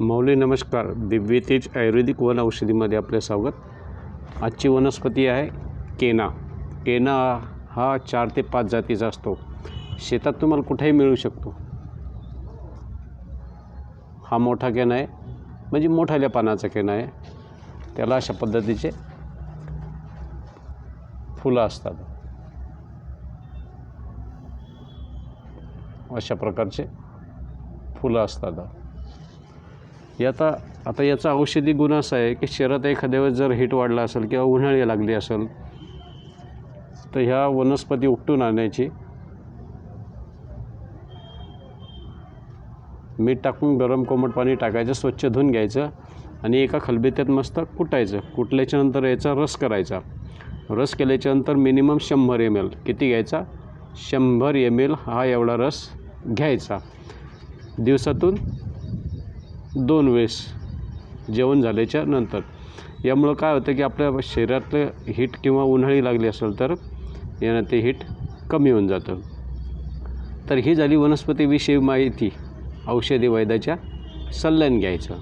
मौली नमस्कार. दिव्यतेज आयुर्वेदिक वन औषधीमध्ये आपले स्वागत. आजची वनस्पती आहे केना. केना हा चार ते पाच जातीचा असतो. शेतात तुम्हाला कुठेही मिळू शकतो. हा मोठा केना आहे. म्हणजे मोठाल्या पानाचा केना आहे. त्याला अशा पद्धतीचे फुलं असतात. अशा प्रकारचे फुलं असतात. याचा आता याचा औषधी गुण असा आहे की शरीरात एखाद्या वेळेस जर हीट वाढला असेल किंवा उन्हाळी लागली असेल तर ह्या वनस्पती उपटून आणायची. मीठ टाकून गरम कोमट पाणी टाकायचं स्वच्छ धुवून घ्यायचं आणि एका खलबेत्यात मस्त कुटायचं. कुटल्याच्यानंतर याचा रस करायचा. रस केल्याच्यानंतर मिनिमम शंभर एम एल किती घ्यायचा? शंभर एम एल हा एवढा रस घ्यायचा. दिवसातून दोन वेळेस जेवण झाल्याच्यानंतर. यामुळं काय होतं की आपल्या शरीरातलं हीट किंवा उन्हाळी लागली असेल तर यानं ते हीट कमी होऊन जातं. तर ही झाली वनस्पतीविषयी माहिती. औषधी वैद्याच्या सल्ल्याने घ्यायचं.